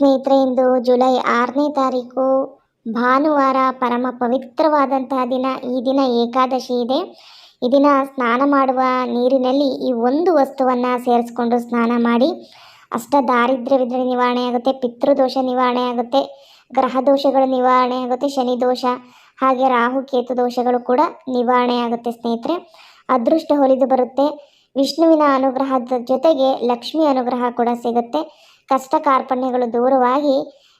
ಸ್ನೇಹಿತರೆ ಇಂದು ಜುಲೈ ಆರನೇ ತಾರೀಕು ಭಾನುವಾರ ಪರಮ ಪವಿತ್ರವಾದಂತಹ ದಿನ, ಈ ದಿನ ಏಕಾದಶಿ ಇದೆ. ಈ ದಿನ ಸ್ನಾನ ಮಾಡುವ ನೀರಿನಲ್ಲಿ ಈ ಒಂದು ವಸ್ತುವನ್ನು ಸೇರಿಸ್ಕೊಂಡು ಸ್ನಾನ ಮಾಡಿ, ಅಷ್ಟ ದಾರಿದ್ರ್ಯವಿದ್ರೆ ನಿವಾರಣೆ ಆಗುತ್ತೆ, ಪಿತೃದೋಷ ನಿವಾರಣೆ ಆಗುತ್ತೆ, ಗ್ರಹ ದೋಷಗಳು ನಿವಾರಣೆ ಆಗುತ್ತೆ, ಶನಿ ದೋಷ, ಹಾಗೆ ರಾಹು, ಕೇತು ದೋಷಗಳು ಕೂಡ ನಿವಾರಣೆ ಆಗುತ್ತೆ ಸ್ನೇಹಿತರೆ. ಅದೃಷ್ಟ ಹೊಲಿದು ಬರುತ್ತೆ, ವಿಷ್ಣುವಿನ ಅನುಗ್ರಹದ ಜೊತೆಗೆ ಲಕ್ಷ್ಮಿ ಅನುಗ್ರಹ ಕೂಡ ಸಿಗುತ್ತೆ. ಕಷ್ಟ ಕಾರ್ಪಣ್ಯಗಳು ದೂರವಾಗಿ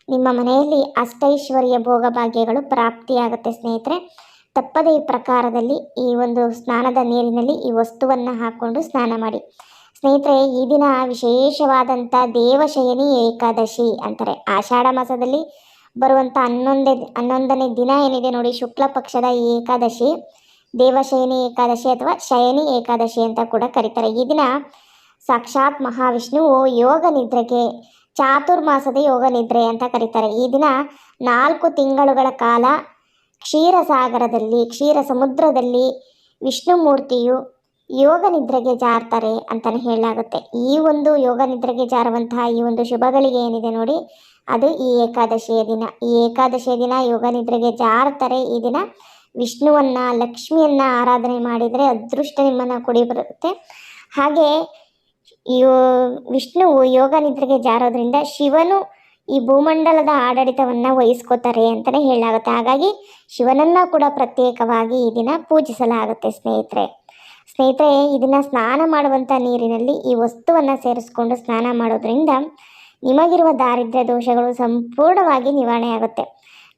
ನಿಮ್ಮ ಮನೆಯಲ್ಲಿ ಅಷ್ಟೈಶ್ವರ್ಯ ಭೋಗ ಭಾಗ್ಯಗಳು ಪ್ರಾಪ್ತಿಯಾಗುತ್ತೆ ಸ್ನೇಹಿತರೆ. ತಪ್ಪದೇ ಈ ಪ್ರಕಾರದಲ್ಲಿ ಈ ಒಂದು ಸ್ನಾನದ ನೀರಿನಲ್ಲಿ ಈ ವಸ್ತುವನ್ನು ಹಾಕ್ಕೊಂಡು ಸ್ನಾನ ಮಾಡಿ. ಸ್ನೇಹಿತರೆ, ಈ ದಿನ ವಿಶೇಷವಾದಂಥ ದೇವಶಯನಿ ಏಕಾದಶಿ ಅಂತಾರೆ. ಆಷಾಢ ಮಾಸದಲ್ಲಿ ಬರುವಂಥ ಹನ್ನೊಂದೇ, ಹನ್ನೊಂದನೇ ದಿನ ಏನಿದೆ ನೋಡಿ, ಶುಕ್ಲ ಪಕ್ಷದ ಏಕಾದಶಿ, ದೇವಶಯನಿ ಏಕಾದಶಿ ಅಥವಾ ಶಯನಿ ಏಕಾದಶಿ ಅಂತ ಕೂಡ ಕರೀತಾರೆ. ಈ ದಿನ ಸಾಕ್ಷಾತ್ ಮಹಾವಿಷ್ಣುವು ಯೋಗ ನಿದ್ರೆಗೆ, ಚಾತುರ್ಮಾಸದ ಯೋಗ ನಿದ್ರೆ ಅಂತ ಕರೀತಾರೆ. ಈ ದಿನ ನಾಲ್ಕು ತಿಂಗಳುಗಳ ಕಾಲ ಕ್ಷೀರಸಾಗರದಲ್ಲಿ ಕ್ಷೀರ ಸಮುದ್ರದಲ್ಲಿ ವಿಷ್ಣು ಮೂರ್ತಿಯು ಯೋಗ ನಿದ್ರೆಗೆ ಜಾರ್ತಾರೆ ಅಂತಲೇ ಹೇಳಲಾಗುತ್ತೆ. ಈ ಒಂದು ಯೋಗ ನಿದ್ರೆಗೆ ಜಾರುವಂತಹ ಈ ಒಂದು ಶುಭಗಳಿಗೆ ಏನಿದೆ ನೋಡಿ, ಅದು ಈ ಏಕಾದಶಿಯ ದಿನ. ಈ ಏಕಾದಶಿಯ ದಿನ ಯೋಗ ನಿದ್ರೆಗೆ ಜಾರ್ತಾರೆ. ಈ ದಿನ ವಿಷ್ಣುವನ್ನ, ಲಕ್ಷ್ಮಿಯನ್ನ ಆರಾಧನೆ ಮಾಡಿದರೆ ಅದೃಷ್ಟ ನಿಮ್ಮನ್ನು ಕುಡಿ ಬರುತ್ತೆ. ಹಾಗೆ ಯೋ ವಿಷ್ಣುವು ಯೋಗ ನಿದ್ರೆಗೆ ಜಾರೋದ್ರಿಂದ ಶಿವನು ಈ ಭೂಮಂಡಲದ ಆಡಳಿತವನ್ನು ವಹಿಸ್ಕೋತಾರೆ ಅಂತಲೇ ಹೇಳಲಾಗುತ್ತೆ. ಹಾಗಾಗಿ ಶಿವನನ್ನು ಕೂಡ ಪ್ರತ್ಯೇಕವಾಗಿ ಈ ದಿನ ಪೂಜಿಸಲಾಗುತ್ತೆ ಸ್ನೇಹಿತರೆ. ಸ್ನೇಹಿತರೆ ಇದನ್ನ ಸ್ನಾನ ಮಾಡುವಂಥ ನೀರಿನಲ್ಲಿ ಈ ವಸ್ತುವನ್ನು ಸೇರಿಸ್ಕೊಂಡು ಸ್ನಾನ ಮಾಡೋದ್ರಿಂದ ನಿಮಗಿರುವ ದಾರಿದ್ರ್ಯ ದೋಷಗಳು ಸಂಪೂರ್ಣವಾಗಿ ನಿವಾರಣೆ ಆಗುತ್ತೆ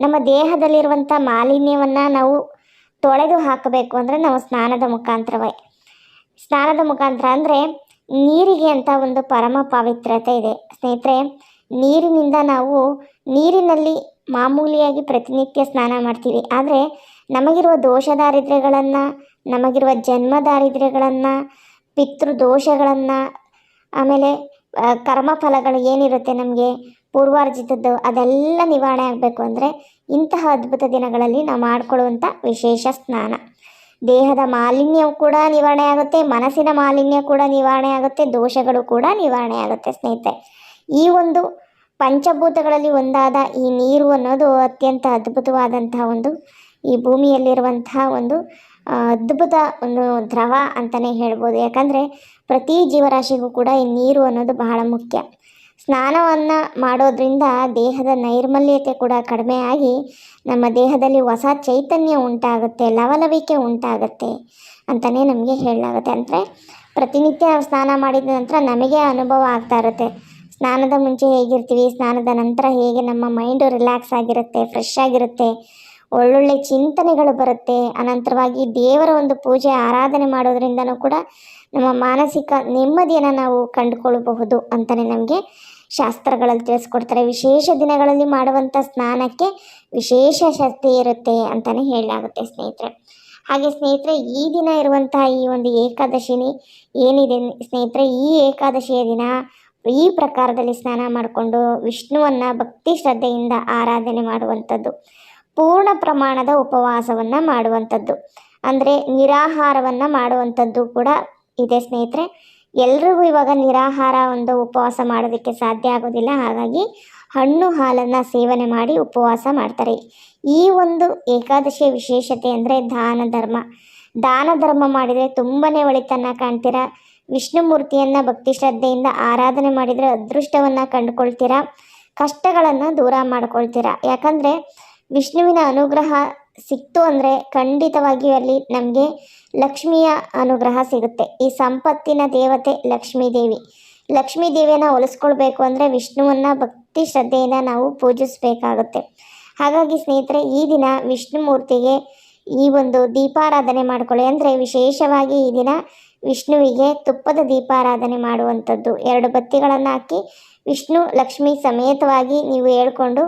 ನಮ್ಮ ದೇಹದಲ್ಲಿರುವಂಥ ಮಾಲಿನ್ಯವನ್ನು ನಾವು ತೊಳೆದು ಹಾಕಬೇಕು ಅಂದರೆ ನಾವು ಸ್ನಾನದ ಮುಖಾಂತರವೇ. ಸ್ನಾನದ ಮುಖಾಂತರ ಅಂದರೆ ನೀರಿಗೆ ಅಂತ ಒಂದು ಪರಮ ಪವಿತ್ರತೆ ಇದೆ. ಸ್ನೇಹಿತರೆ, ನೀರಿನಿಂದ ನಾವು ನೀರಿನಲ್ಲಿ ಮಾಮೂಲಿಯಾಗಿ ಪ್ರತಿನಿತ್ಯ ಸ್ನಾನ ಮಾಡ್ತೀವಿ. ಆದರೆ ನಮಗಿರುವ ದೋಷ ದಾರಿದ್ರ್ಯಗಳನ್ನು ನಮಗಿರುವ ಜನ್ಮ ದಾರಿದ್ರ್ಯಗಳನ್ನು ಪಿತೃ ದೋಷಗಳನ್ನು ಆಮೇಲೆ ಕರ್ಮಫಲಗಳು ಏನಿರುತ್ತೆ ನಮಗೆ, ಪೂರ್ವಾರ್ಜಿತದ್ದು, ಅದೆಲ್ಲ ನಿವಾರಣೆ ಆಗಬೇಕು ಅಂದರೆ ಇಂತಹ ಅದ್ಭುತ ದಿನಗಳಲ್ಲಿ ನಾವು ಮಾಡಿಕೊಳ್ಳುವಂಥ ವಿಶೇಷ ಸ್ನಾನ. ದೇಹದ ಮಾಲಿನ್ಯವು ಕೂಡ ನಿವಾರಣೆ ಆಗುತ್ತೆ, ಮನಸ್ಸಿನ ಮಾಲಿನ್ಯ ಕೂಡ ನಿವಾರಣೆ ಆಗುತ್ತೆ, ದೋಷಗಳು ಕೂಡ ನಿವಾರಣೆ ಆಗುತ್ತೆ ಸ್ನೇಹಿತರೆ. ಈ ಒಂದು ಪಂಚಭೂತಗಳಲ್ಲಿ ಒಂದಾದ ಈ ನೀರು ಅನ್ನೋದು ಅತ್ಯಂತ ಅದ್ಭುತವಾದಂತಹ ಒಂದು, ಈ ಭೂಮಿಯಲ್ಲಿರುವಂತಹ ಒಂದು ಅದ್ಭುತ ಒಂದು ದ್ರವ ಅಂತಲೇ ಹೇಳ್ಬೋದು. ಯಾಕಂದರೆ ಪ್ರತಿ ಜೀವರಾಶಿಗೂ ಕೂಡ ಈ ನೀರು ಅನ್ನೋದು ಬಹಳ ಮುಖ್ಯ. ಸ್ನಾನವನ್ನು ಮಾಡೋದ್ರಿಂದ ದೇಹದ ನೈರ್ಮಲ್ಯತೆ ಕೂಡ ಕಡಿಮೆ ಆಗಿ ನಮ್ಮ ದೇಹದಲ್ಲಿ ಹೊಸ ಚೈತನ್ಯ ಉಂಟಾಗುತ್ತೆ, ಲವಲವಿಕೆ ಉಂಟಾಗುತ್ತೆ ಅಂತಲೇ ನಮಗೆ ಹೇಳಲಾಗುತ್ತೆ. ಅಂದರೆ ಪ್ರತಿನಿತ್ಯ ಸ್ನಾನ ಮಾಡಿದ ನಂತರ ನಮಗೆ ಅನುಭವ ಆಗ್ತಾ ಇರುತ್ತೆ. ಸ್ನಾನದ ಮುಂಚೆ ಹೇಗಿರ್ತೀವಿ, ಸ್ನಾನದ ನಂತರ ಹೇಗೆ ನಮ್ಮ ಮೈಂಡು ರಿಲ್ಯಾಕ್ಸ್ ಆಗಿರುತ್ತೆ, ಫ್ರೆಶ್ ಆಗಿರುತ್ತೆ, ಒಳ್ಳೊಳ್ಳೆ ಚಿಂತನೆಗಳು ಬರುತ್ತೆ, ಅನಂತರವಾಗಿ ದೇವರ ಒಂದು ಪೂಜೆ, ಆರಾಧನೆ ಮಾಡೋದ್ರಿಂದನೂ ಕೂಡ ನಮ್ಮ ಮಾನಸಿಕ ನೆಮ್ಮದಿಯನ್ನು ನಾವು ಕಂಡುಕೊಳ್ಳಬಹುದು ಅಂತಲೇ ನಮಗೆ ಶಾಸ್ತ್ರಗಳಲ್ಲಿ ತಿಳಿಸ್ಕೊಡ್ತಾರೆ. ವಿಶೇಷ ದಿನಗಳಲ್ಲಿ ಮಾಡುವಂಥ ಸ್ನಾನಕ್ಕೆ ವಿಶೇಷ ಶಕ್ತಿ ಇರುತ್ತೆ ಅಂತಲೇ ಹೇಳಲಾಗುತ್ತೆ ಸ್ನೇಹಿತರೆ. ಹಾಗೆ ಸ್ನೇಹಿತರೆ, ಈ ದಿನ ಇರುವಂತಹ ಈ ಒಂದು ಏಕಾದಶಿನಿ ಏನಿದೆ ಸ್ನೇಹಿತರೆ, ಈ ಏಕಾದಶಿಯ ದಿನ ಈ ಪ್ರಕಾರದಲ್ಲಿ ಸ್ನಾನ ಮಾಡಿಕೊಂಡು ವಿಷ್ಣುವನ್ನು ಭಕ್ತಿ ಶ್ರದ್ಧೆಯಿಂದ ಆರಾಧನೆ ಮಾಡುವಂಥದ್ದು. ಪೂರ್ಣ ಪ್ರಮಾಣದ ಉಪವಾಸವನ್ನು ಮಾಡುವಂಥದ್ದು. ಅಂದರೆ ನಿರಾಹಾರವನ್ನು ಮಾಡುವಂಥದ್ದು ಕೂಡ ಇದೆ ಸ್ನೇಹಿತರೆ. ಎಲ್ರಿಗೂ ಇವಾಗ ನಿರಾಹಾರ ಒಂದು ಉಪವಾಸ ಮಾಡೋದಕ್ಕೆ ಸಾಧ್ಯ ಆಗೋದಿಲ್ಲ. ಹಾಗಾಗಿ ಹಣ್ಣು ಹಾಲನ್ನು ಸೇವನೆ ಮಾಡಿ ಉಪವಾಸ ಮಾಡ್ತಾರೆ. ಈ ಒಂದು ಏಕಾದಶಿಯ ವಿಶೇಷತೆ ಅಂದರೆ ದಾನ ಧರ್ಮ. ದಾನ ಧರ್ಮ ಮಾಡಿದರೆ ತುಂಬಾ ಒಳಿತನ್ನು ಕಾಣ್ತೀರಾ. ವಿಷ್ಣು ಮೂರ್ತಿಯನ್ನು ಭಕ್ತಿ ಶ್ರದ್ಧೆಯಿಂದ ಆರಾಧನೆ ಮಾಡಿದರೆ ಅದೃಷ್ಟವನ್ನು ಕಂಡುಕೊಳ್ತೀರ. ಕಷ್ಟಗಳನ್ನು ದೂರ ಮಾಡ್ಕೊಳ್ತೀರಾ. ಯಾಕಂದರೆ ವಿಷ್ಣುವಿನ ಅನುಗ್ರಹ ಸಿಕ್ತು ಅಂದರೆ ಖಂಡಿತವಾಗಿಯೂ ಅಲ್ಲಿ ನಮಗೆ ಲಕ್ಷ್ಮಿಯ ಅನುಗ್ರಹ ಸಿಗುತ್ತೆ. ಈ ಸಂಪತ್ತಿನ ದೇವತೆ ಲಕ್ಷ್ಮೀ ದೇವಿ ಲಕ್ಷ್ಮೀ ದೇವಿಯನ್ನು ಒಲಿಸ್ಕೊಳ್ಬೇಕು ಅಂದರೆ ವಿಷ್ಣುವನ್ನು ಭಕ್ತಿ ಶ್ರದ್ಧೆಯಿಂದ ನಾವು ಪೂಜಿಸಬೇಕಾಗುತ್ತೆ. ಹಾಗಾಗಿ ಸ್ನೇಹಿತರೆ, ಈ ದಿನ ವಿಷ್ಣು ಮೂರ್ತಿಗೆ ಈ ಒಂದು ದೀಪಾರಾಧನೆ ಮಾಡಿಕೊಳ್ಳಿ. ಅಂದರೆ ವಿಶೇಷವಾಗಿ ಈ ದಿನ ವಿಷ್ಣುವಿಗೆ ತುಪ್ಪದ ದೀಪಾರಾಧನೆ ಮಾಡುವಂಥದ್ದು. ಎರಡು ಬತ್ತಿಗಳನ್ನು ಹಾಕಿ ವಿಷ್ಣು ಲಕ್ಷ್ಮಿ ಸಮೇತವಾಗಿ ನೀವು ಹೇಳ್ಕೊಂಡು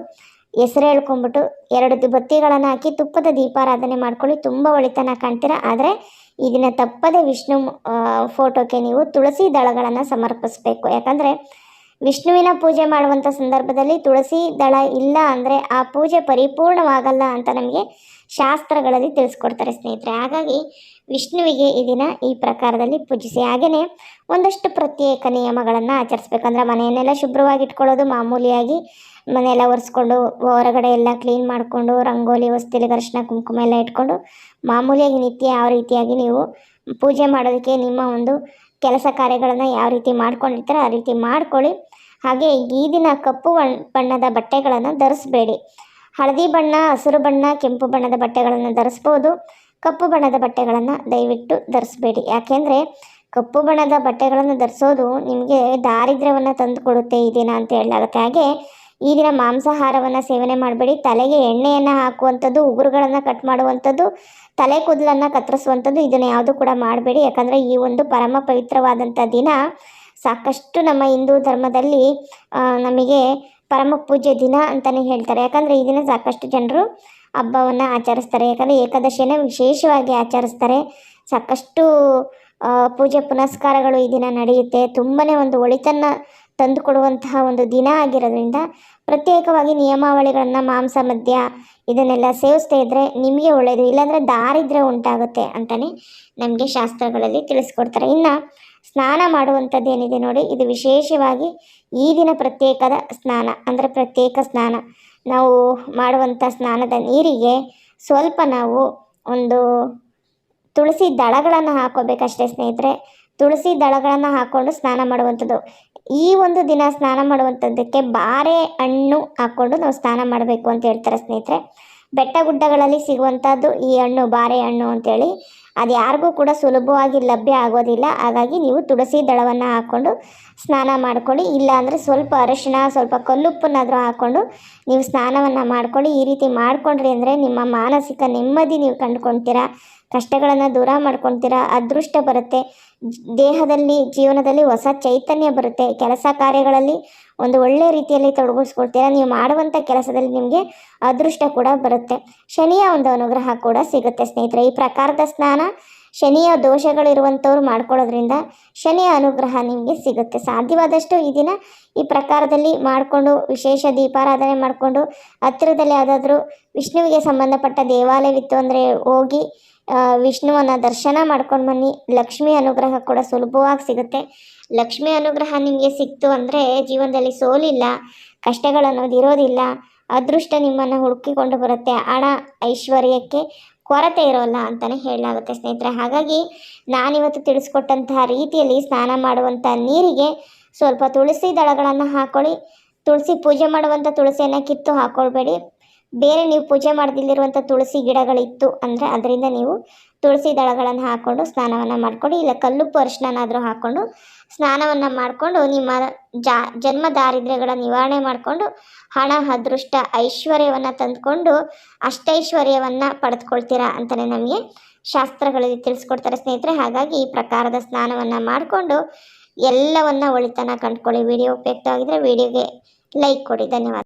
ಹೆಸರು ಹೇಳ್ಕೊಂಬಿಟ್ಟು ಎರಡು ಬತ್ತಿಗಳನ್ನು ಹಾಕಿ ತುಪ್ಪದ ದೀಪಾರಾಧನೆ ಮಾಡ್ಕೊಳ್ಳಿ. ತುಂಬ ಒಳಿತನ ಕಾಣ್ತೀರ? ಆದರೆ ಇದನ್ನು ತಪ್ಪದೆ ವಿಷ್ಣು ಫೋಟೋಕ್ಕೆ ನೀವು ತುಳಸಿ ದಳಗಳನ್ನು ಸಮರ್ಪಿಸಬೇಕು. ಯಾಕಂದರೆ ವಿಷ್ಣುವಿನ ಪೂಜೆ ಮಾಡುವಂಥ ಸಂದರ್ಭದಲ್ಲಿ ತುಳಸಿ ದಳ ಇಲ್ಲ ಅಂದರೆ ಆ ಪೂಜೆ ಪರಿಪೂರ್ಣವಾಗಲ್ಲ ಅಂತ ನಮಗೆ ಶಾಸ್ತ್ರಗಳಲ್ಲಿ ತಿಳಿಸ್ಕೊಡ್ತಾರೆ ಸ್ನೇಹಿತರೆ. ಹಾಗಾಗಿ ವಿಷ್ಣುವಿಗೆ ಈ ದಿನ ಈ ಪ್ರಕಾರದಲ್ಲಿ ಪೂಜಿಸಿ. ಹಾಗೆಯೇ ಒಂದಷ್ಟು ಪ್ರತ್ಯೇಕ ನಿಯಮಗಳನ್ನು ಆಚರಿಸ್ಬೇಕಂದ್ರೆ ಮನೆಯನ್ನೆಲ್ಲ ಶುಭ್ರವಾಗಿ ಇಟ್ಕೊಳ್ಳೋದು, ಮಾಮೂಲಿಯಾಗಿ ಮನೆಯೆಲ್ಲ ಒರೆಸ್ಕೊಂಡು ಹೊರಗಡೆ ಎಲ್ಲ ಕ್ಲೀನ್ ಮಾಡಿಕೊಂಡು ರಂಗೋಲಿ ವಸ್ತಿಲಿ ಅರಿಶಿನ ಕುಂಕುಮ ಎಲ್ಲ ಇಟ್ಕೊಂಡು ಮಾಮೂಲಿಯಾಗಿ ನಿತ್ಯ ಯಾವ ರೀತಿಯಾಗಿ ನೀವು ಪೂಜೆ ಮಾಡೋದಕ್ಕೆ ನಿಮ್ಮ ಒಂದು ಕೆಲಸ ಕಾರ್ಯಗಳನ್ನು ಯಾವ ರೀತಿ ಮಾಡ್ಕೊಂಡಿರ್ತಾರೆ ಆ ರೀತಿ ಮಾಡ್ಕೊಳ್ಳಿ. ಹಾಗೆ ಈ ದಿನ ಕಪ್ಪು ಬಣ್ಣ- ಬಣ್ಣದ ಬಟ್ಟೆಗಳನ್ನು ಧರಿಸಬೇಡಿ. ಹಳದಿ ಬಣ್ಣ, ಹಸಿರು ಬಣ್ಣ, ಕೆಂಪು ಬಣ್ಣದ ಬಟ್ಟೆಗಳನ್ನು ಧರಿಸ್ಬೋದು. ಕಪ್ಪು ಬಣ್ಣದ ಬಟ್ಟೆಗಳನ್ನು ದಯವಿಟ್ಟು ಧರಿಸಬೇಡಿ. ಯಾಕೆಂದರೆ ಕಪ್ಪು ಬಣ್ಣದ ಬಟ್ಟೆಗಳನ್ನು ಧರಿಸೋದು ನಿಮಗೆ ದಾರಿದ್ರ್ಯವನ್ನು ತಂದು ಕೊಡುತ್ತೆ ಈ ದಿನ ಅಂತ ಹೇಳಲಾಗುತ್ತೆ ಹಾಗೆ ಈ ದಿನ ಮಾಂಸಾಹಾರವನ್ನು ಸೇವನೆ ಮಾಡಬೇಡಿ. ತಲೆಗೆ ಎಣ್ಣೆಯನ್ನು ಹಾಕುವಂಥದ್ದು, ಉಗುರುಗಳನ್ನು ಕಟ್ ಮಾಡುವಂಥದ್ದು, ತಲೆ ಕೂದಲನ್ನು ಕತ್ತರಿಸುವಂಥದ್ದು ಇದನ್ನು ಯಾವುದು ಕೂಡ ಮಾಡಬೇಡಿ. ಯಾಕಂದರೆ ಈ ಒಂದು ಪರಮ ಪವಿತ್ರವಾದಂಥ ದಿನ ಸಾಕಷ್ಟು ನಮ್ಮ ಹಿಂದೂ ಧರ್ಮದಲ್ಲಿ ನಮಗೆ ಪರಮ ಪೂಜೆ ದಿನ ಅಂತಲೇ ಹೇಳ್ತಾರೆ. ಯಾಕಂದರೆ ಈ ದಿನ ಸಾಕಷ್ಟು ಜನರು ಹಬ್ಬವನ್ನು ಆಚರಿಸ್ತಾರೆ. ಯಾಕಂದರೆ ಏಕಾದಶಿಯನ್ನು ವಿಶೇಷವಾಗಿ ಆಚರಿಸ್ತಾರೆ. ಸಾಕಷ್ಟು ಪೂಜೆ ಪುನಸ್ಕಾರಗಳು ಈ ದಿನ ನಡೆಯುತ್ತೆ. ತುಂಬಾ ಒಂದು ಒಳಿತನ್ನು ತಂದುಕೊಡುವಂತಹ ಒಂದು ದಿನ ಆಗಿರೋದ್ರಿಂದ ಪ್ರತ್ಯೇಕವಾಗಿ ನಿಯಮಾವಳಿಗಳನ್ನು ಮಾಂಸ ಮದ್ಯ ಇದನ್ನೆಲ್ಲ ಸೇವಿಸ್ತಾ ಇದ್ದರೆ ನಿಮಗೆ ಒಳ್ಳೆಯದು ಇಲ್ಲಾಂದರೆ ದಾರಿದ್ರ್ಯ ಉಂಟಾಗುತ್ತೆ ಅಂತಲೇ ನಮಗೆ ಶಾಸ್ತ್ರಗಳಲ್ಲಿ ತಿಳಿಸ್ಕೊಡ್ತಾರೆ. ಇನ್ನು ಸ್ನಾನ ಮಾಡುವಂಥದ್ದು ಏನಿದೆ ನೋಡಿ, ಇದು ವಿಶೇಷವಾಗಿ ಈ ದಿನ ಪ್ರತ್ಯೇಕದ ಸ್ನಾನ, ಅಂದರೆ ಪ್ರತ್ಯೇಕ ಸ್ನಾನ. ನಾವು ಮಾಡುವಂಥ ಸ್ನಾನದ ನೀರಿಗೆ ಸ್ವಲ್ಪ ನಾವು ಒಂದು ತುಳಸಿ ದಳಗಳನ್ನು ಹಾಕೋಬೇಕಷ್ಟೇ ಸ್ನೇಹಿತರೆ. ತುಳಸಿ ದಳಗಳನ್ನು ಹಾಕ್ಕೊಂಡು ಸ್ನಾನ ಮಾಡುವಂಥದ್ದು. ಈ ಒಂದು ದಿನ ಸ್ನಾನ ಮಾಡುವಂಥದ್ದಕ್ಕೆ ಬಾರೆ ಹಣ್ಣು ಹಾಕ್ಕೊಂಡು ನಾವು ಸ್ನಾನ ಮಾಡಬೇಕು ಅಂತ ಹೇಳ್ತಾರೆ ಸ್ನೇಹಿತರೆ. ಬೆಟ್ಟ ಗುಡ್ಡಗಳಲ್ಲಿ ಸಿಗುವಂಥದ್ದು ಈ ಹಣ್ಣು, ಬಾರೆ ಹಣ್ಣು ಅಂತೇಳಿ. ಅದು ಯಾರಿಗೂ ಕೂಡ ಸುಲಭವಾಗಿ ಲಭ್ಯ ಆಗೋದಿಲ್ಲ. ಹಾಗಾಗಿ ನೀವು ತುಳಸಿ ದಳವನ್ನು ಹಾಕ್ಕೊಂಡು ಸ್ನಾನ ಮಾಡಿಕೊಳ್ಳಿ. ಇಲ್ಲಾಂದರೆ ಸ್ವಲ್ಪ ಅರಿಶಿಣ, ಸ್ವಲ್ಪ ಕಲ್ಲುಪ್ಪನ್ನಾದರೂ ಹಾಕ್ಕೊಂಡು ನೀವು ಸ್ನಾನವನ್ನು ಮಾಡಿಕೊಳ್ಳಿ. ಈ ರೀತಿ ಮಾಡಿಕೊಂಡ್ರಿ ಅಂದರೆ ನಿಮ್ಮ ಮಾನಸಿಕ ನೆಮ್ಮದಿ ನೀವು ಕಂಡುಕೊಳ್ತೀರಾ ಕಷ್ಟಗಳನ್ನು ದೂರ ಮಾಡ್ಕೊಳ್ತೀರಾ ಅದೃಷ್ಟ ಬರುತ್ತೆ. ದೇಹದಲ್ಲಿ, ಜೀವನದಲ್ಲಿ ಹೊಸ ಚೈತನ್ಯ ಬರುತ್ತೆ. ಕೆಲಸ ಕಾರ್ಯಗಳಲ್ಲಿ ಒಂದು ಒಳ್ಳೆಯ ರೀತಿಯಲ್ಲಿ ತೊಡಗಿಸ್ಕೊಳ್ತೀರಾ ನೀವು ಮಾಡುವಂಥ ಕೆಲಸದಲ್ಲಿ ನಿಮಗೆ ಅದೃಷ್ಟ ಕೂಡ ಬರುತ್ತೆ. ಶನಿಯ ಒಂದು ಅನುಗ್ರಹ ಕೂಡ ಸಿಗುತ್ತೆ ಸ್ನೇಹಿತರೆ. ಈ ಪ್ರಕಾರದ ಸ್ನಾನ ಶನಿಯ ದೋಷಗಳಿರುವಂಥವ್ರು ಮಾಡ್ಕೊಳ್ಳೋದ್ರಿಂದ ಶನಿಯ ಅನುಗ್ರಹ ನಿಮಗೆ ಸಿಗುತ್ತೆ. ಸಾಧ್ಯವಾದಷ್ಟು ಈ ದಿನ ಈ ಪ್ರಕಾರದಲ್ಲಿ ಮಾಡಿಕೊಂಡು ವಿಶೇಷ ದೀಪಾರಾಧನೆ ಮಾಡಿಕೊಂಡು ಹತ್ತಿರದಲ್ಲಿ ಯಾವುದಾದ್ರೂ ವಿಷ್ಣುವಿಗೆ ಸಂಬಂಧಪಟ್ಟ ದೇವಾಲಯವಿತ್ತು ಅಂದರೆ ಹೋಗಿ ವಿಷ್ಣುವನ್ನ ದರ್ಶನ ಮಾಡ್ಕೊಂಡು ಬನ್ನಿ. ಲಕ್ಷ್ಮಿ ಅನುಗ್ರಹ ಕೂಡ ಸುಲಭವಾಗಿ ಸಿಗುತ್ತೆ. ಲಕ್ಷ್ಮಿ ಅನುಗ್ರಹ ನಿಮಗೆ ಸಿಕ್ತು ಅಂದರೆ ಜೀವನದಲ್ಲಿ ಸೋಲಿಲ್ಲ ಕಷ್ಟಗಳನ್ನೋದು ಇರೋದಿಲ್ಲ. ಅದೃಷ್ಟ ನಿಮ್ಮನ್ನು ಹುಡುಕಿಕೊಂಡು ಬರುತ್ತೆ. ಹಣ ಐಶ್ವರ್ಯಕ್ಕೆ ಕೊರತೆ ಇರೋಲ್ಲ ಅಂತಲೇ ಹೇಳಲಾಗುತ್ತೆ ಸ್ನೇಹಿತರೆ. ಹಾಗಾಗಿ ನಾನಿವತ್ತು ತಿಳಿಸ್ಕೊಟ್ಟಂತಹ ರೀತಿಯಲ್ಲಿ ಸ್ನಾನ ಮಾಡುವಂಥ ನೀರಿಗೆ ಸ್ವಲ್ಪ ತುಳಸಿ ದಳಗಳನ್ನು ಹಾಕ್ಕೊಳ್ಳಿ ತುಳಸಿ ಪೂಜೆ ಮಾಡುವಂಥ ತುಳಸಿಯನ್ನು ಕಿತ್ತು ಹಾಕ್ಕೊಳ್ಬೇಡಿ ಬೇರೆ ನೀವು ಪೂಜೆ ಮಾಡದಿಲ್ಲಿರುವಂಥ ತುಳಸಿ ಗಿಡಗಳಿತ್ತು ಅಂದರೆ ಅದರಿಂದ ನೀವು ತುಳಸಿ ದಳಗಳನ್ನು ಹಾಕ್ಕೊಂಡು ಸ್ನಾನವನ್ನು ಮಾಡಿಕೊಂಡು, ಇಲ್ಲ ಕಲ್ಲು ಅರಿಶಿಣನಾದರೂ ಹಾಕ್ಕೊಂಡು ಸ್ನಾನವನ್ನು ಮಾಡಿಕೊಂಡು ನಿಮ್ಮ ಜಾ, ಜನ್ಮ ದಾರಿದ್ರ್ಯಗಳ ನಿವಾರಣೆ ಮಾಡಿಕೊಂಡು ಹಣ, ಅದೃಷ್ಟ, ಐಶ್ವರ್ಯವನ್ನು ತಂದುಕೊಂಡು ಅಷ್ಟೈಶ್ವರ್ಯವನ್ನು ಪಡೆದುಕೊಳ್ತೀರಾ ಅಂತಲೇ ನಮಗೆ ಶಾಸ್ತ್ರಗಳಲ್ಲಿ ತಿಳಿಸ್ಕೊಡ್ತಾರೆ ಸ್ನೇಹಿತರೆ. ಹಾಗಾಗಿ ಈ ಪ್ರಕಾರದ ಸ್ನಾನವನ್ನು ಮಾಡಿಕೊಂಡು ಎಲ್ಲವನ್ನ ಒಳಿತನ ಕಂಡುಕೊಳ್ಳಿ. ವಿಡಿಯೋ ಉಪಯುಕ್ತವಾಗಿದ್ದರೆ ವಿಡಿಯೋಗೆ ಲೈಕ್ ಕೊಡಿ. ಧನ್ಯವಾದ.